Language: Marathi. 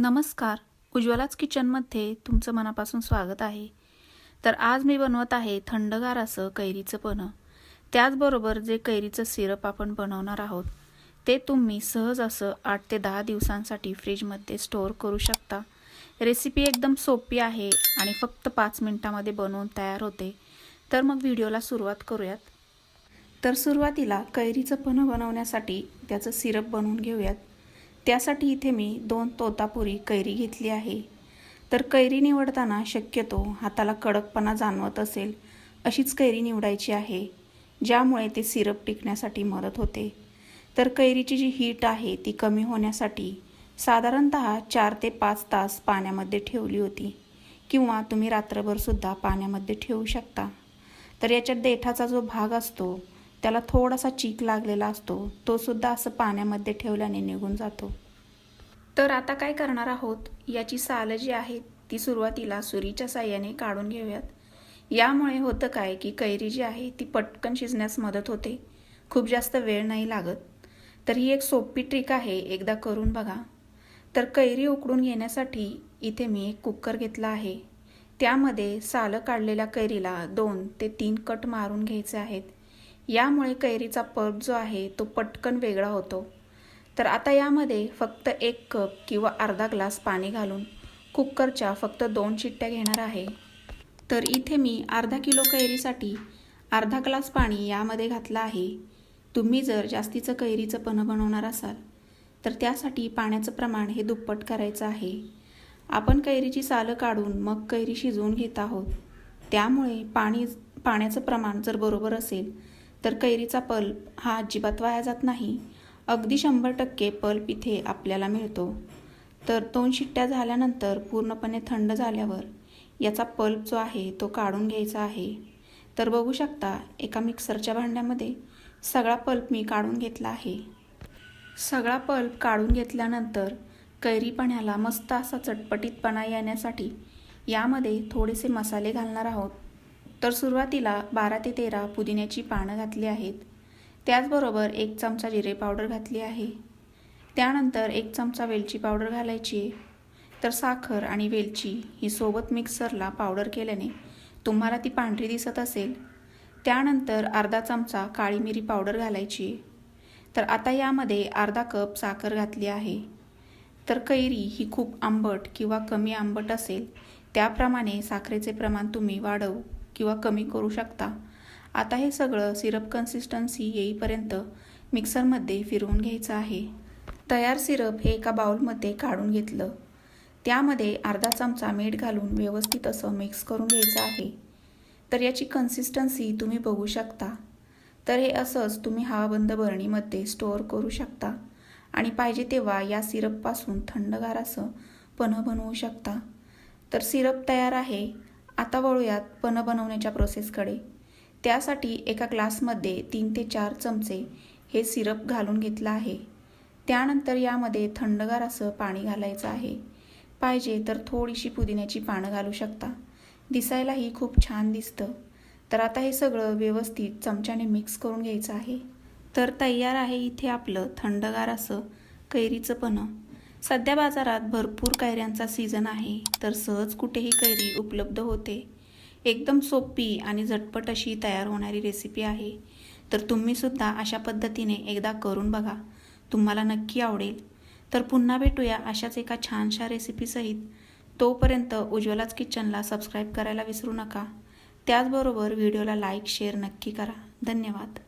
नमस्कार. उज्ज्वलाच किचनमध्ये तुमचं मनापासून स्वागत आहे. तर आज मी बनवत आहे थंडगार असं कैरीचं पन्ह त्याचबरोबर जे कैरीचं सिरप आपण बनवणार आहोत ते तुम्ही सहज असं आठ ते दहा दिवसांसाठी फ्रीजमध्ये स्टोअर करू शकता. रेसिपी एकदम सोपी आहे आणि फक्त पाच मिनटामध्ये बनवून तयार होते. तर मग व्हिडिओला सुरुवात करूयात. तर सुरुवातीला कैरीचं पन्ह बनवण्यासाठी त्याचं सिरप बनवून घेऊयात. त्यासाठी इथे मी दोन तोतापुरी कैरी घेतली आहे. तर कैरी निवडताना शक्यतो हाताला कडकपणा जाणवत असेल अशीच कैरी निवडायची आहे ज्यामुळे ते सिरप टिकण्यासाठी मदत होते. तर कैरीची जी हीट आहे ती कमी होण्यासाठी साधारणत चार ते पाच तास पाण्यामध्ये ठेवली होती किंवा तुम्ही रात्रभरसुद्धा पाण्यामध्ये ठेवू शकता. तर याच्यात देठाचा जो भाग असतो त्याला थोडासा चीक लागलेला असतो. तो सुद्धा असं पाण्यामध्ये ठेवल्याने निघून जातो. तर आता काय करणार आहोत? याची साल जी आहे ती सुरुवातीला सुरीच्या साह्याने काढून घेऊयात. यामुळे होतं काय की कैरी जी आहे ती पटकन शिजण्यास मदत होते. खूप जास्त वेळ नाही लागत. तर ही एक सोपी ट्रिक आहे एकदा करून बघा. तर कैरी उकडून घेण्यासाठी इथे मी एक कुकर घेतला आहे. त्यामध्ये सालं काढलेल्या कैरीला दोन ते तीन कट मारून घ्यायचे आहेत. यामुळे कैरीचा पल्प जो आहे तो पटकन वेगळा होतो. तर आता यामध्ये फक्त एक कप किंवा अर्धा ग्लास पाणी घालून कुकरच्या फक्त दोन शिट्ट्या घेणार आहे. तर इथे मी अर्धा किलो कैरीसाठी अर्धा ग्लास पाणी यामध्ये घातलं आहे. तुम्ही जर जास्तीचं कैरीचं पन्ह बनवणार असाल तर त्यासाठी पाण्याचं प्रमाण हे दुप्पट करायचं आहे. आपण कैरीची सालं काढून मग कैरी शिजवून घेत आहोत. त्यामुळे पाणी पाण्याचं प्रमाण जर बरोबर असेल तर कैरीचा पल्प हा अजिबात वाया जात नाही. अगदी शंभर टक्के पल्प इथे आपल्याला मिळतो. तर दोन शिट्ट्या झाल्यानंतर पूर्णपणे थंड झाल्यावर याचा पल्प जो आहे तो काढून घ्यायचा आहे. तर बघू शकता एका मिक्सरच्या भांड्यामध्ये सगळा पल्प मी काढून घेतला आहे. सगळा पल्प काढून घेतल्यानंतर कैरीपण्याला मस्त असा चटपटीतपणा येण्यासाठी यामध्ये थोडेसे मसाले घालणार आहोत. तर सुरुवातीला बारा ते तेरा पुदिन्याची पानं घातली आहेत. त्याचबरोबर एक चमचा जिरे पावडर घातली आहे. त्यानंतर एक चमचा वेलची पावडर घालायची आहे. तर साखर आणि वेलची ही सोबत मिक्सरला पावडर केल्याने तुम्हाला ती पांढरी दिसत असेल. त्यानंतर अर्धा चमचा काळी मिरी पावडर घालायची तर आता यामध्ये अर्धा कप साखर घातली आहे. तर कैरी ही खूप आंबट किंवा कमी आंबट असेल. त्याप्रमाणे साखरेचे प्रमाण तुम्ही वाढवू. किंवा कमी करू शकता. आता हे सगळं सिरप कन्सिस्टन्सी येईपर्यंत मिक्सरमध्ये फिरवून घ्यायचं आहे. तयार सिरप हे एका बाउलमध्ये काढून घेतलं. त्यामध्ये अर्धा चमचा मीठ घालून व्यवस्थित असं मिक्स करून घ्यायचं आहे. तर याची कन्सिस्टन्सी तुम्ही बघू शकता. तर हे असंच तुम्ही हवाबंद बरणीमध्ये स्टोअर करू शकता. आणि पाहिजे तेव्हा या सिरपपासून थंडगार असं पन्ह बनवू शकता. तर सिरप तयार आहे. आता वळूयात पन्ह बनवण्याच्या प्रोसेसकडे त्यासाठी एका ग्लासमध्ये तीन ते चार चमचे हे सिरप घालून घेतलं आहे. त्यानंतर यामध्ये थंडगार असं पाणी घालायचं आहे. पाहिजे तर थोडीशी पुदिन्याची पानं घालू शकता. दिसायलाही खूप छान दिसतं. तर आता हे सगळं व्यवस्थित चमच्याने मिक्स करून घ्यायचं आहे. तर तयार आहे इथे आपलं थंडगार असं कैरीचं पन्ह सध्या बाजारात भरपूर कैऱ्यांचा सीझन आहे तर सहज कुठेही कैरी उपलब्ध होते. एकदम सोपी आणि झटपट अशी तयार होणारी रेसिपी आहे. तर तुम्हीसुद्धा अशा पद्धतीने एकदा करून बघा. तुम्हाला नक्की आवडेल. तर पुन्हा भेटूया अशाच एका छानशा रेसिपीसहित तोपर्यंत उज्ज्वलाच किचनला सबस्क्राईब करायला विसरू नका. त्याचबरोबर व्हिडिओला लाईक शेअर नक्की करा. धन्यवाद.